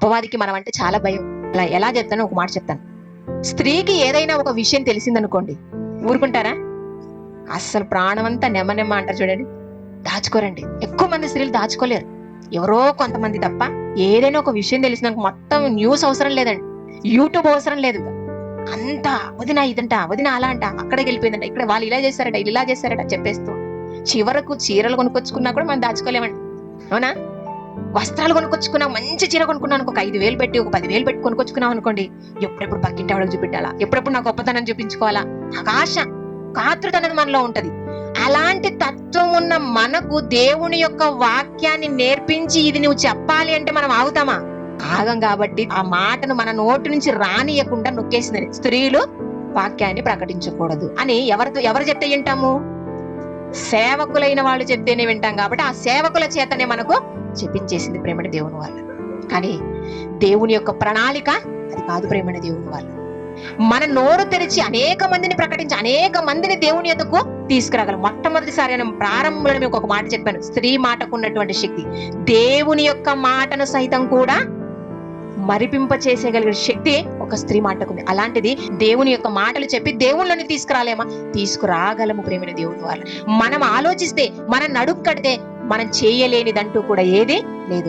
అపవాదికి మనం అంటే చాలా భయం. అలా ఎలా చెప్తానో ఒక మాట చెప్తాను. స్త్రీకి ఏదైనా ఒక విషయం తెలిసిందనుకోండి ఊరుకుంటారా? అస్సలు ప్రాణం అంతా నెమ్మ నెమ్మ అంటారు చూడండి. దాచుకోరండి. ఎక్కువ మంది స్త్రీలు దాచుకోలేరు. ఎవరో కొంతమంది తప్ప ఏదైనా ఒక విషయం తెలిసినాక మొత్తం న్యూస్ అవసరం లేదండి. యూట్యూబ్ అవసరం లేదు. అంతా వదిన ఇదంట వదిన అలా అంట అక్కడికి వెళ్ళిపోయిందంట ఇక్కడ వాళ్ళు ఇలా చేశారట ఇలా చేశారట చెప్పేస్తూ. చివరకు చీరలు కొనుక్కొచ్చుకున్నా కూడా మనం దాచుకోలేమండి. అవునా? వస్త్రాలు కొనుక్కొచ్చుకున్నా మంచి చీర కొనుక్కున్నాను ఒక ఐదు వేలు పెట్టి ఒక పది వేలు పెట్టి కొనుక్కొచ్చుకున్నాం అనుకోండి ఎప్పుడెప్పుడు పక్కింటి వాళ్ళకి చూపెట్టాలా ఎప్పుడెప్పుడు నా గొప్పతనం చూపించుకోవాలా? నాకు ఆశ. కాతృత అనేది మనలో ఉంటది. అలాంటి తత్వం ఉన్న మనకు దేవుని యొక్క వాక్యాన్ని నేర్పించి ఇది నువ్వు చెప్పాలి అంటే మనం ఆగుతామా? ఆగం కాబట్టి ఆ మాటను మన నోటి నుంచి రానియకుండా నొక్కేసిందని స్త్రీలు వాక్యాన్ని ప్రకటించకూడదు. అని ఎవరితో ఎవరు చెప్తే వింటాము? సేవకులైన వాళ్ళు చెప్తేనే వింటాం కాబట్టి ఆ సేవకుల చేతనే మనకు చెప్పించేసింది ప్రేమని దేవుని వాళ్ళు కానీ దేవుని యొక్క ప్రణాళిక అది కాదు ప్రేమని దేవుని వాళ్ళ మన నోరు తెరిచి అనేక మందిని ప్రకటించి అనేక మందిని దేవుని యొద్దకు తీసుకురాగలం. మొట్టమొదటిసారి నేను ప్రారంభంలో మీకు ఒక మాట చెప్పాను. స్త్రీ మాటకు ఉన్నటువంటి శక్తి. దేవుని యొక్క మాటను సైతం కూడా మరిపింప చేసేయగలిగిన శక్తి ఒక స్త్రీ మాటకుంది. అలాంటిది దేవుని యొక్క మాటలు చెప్పి దేవుళ్ళని తీసుకురాలేమా? తీసుకురాగలము ప్రేమిన దేవుని వాళ్ళు మనం ఆలోచిస్తే మనం నడుక్కడితే కడితే మనం చేయలేనిదంటూ కూడా ఏది లేదు.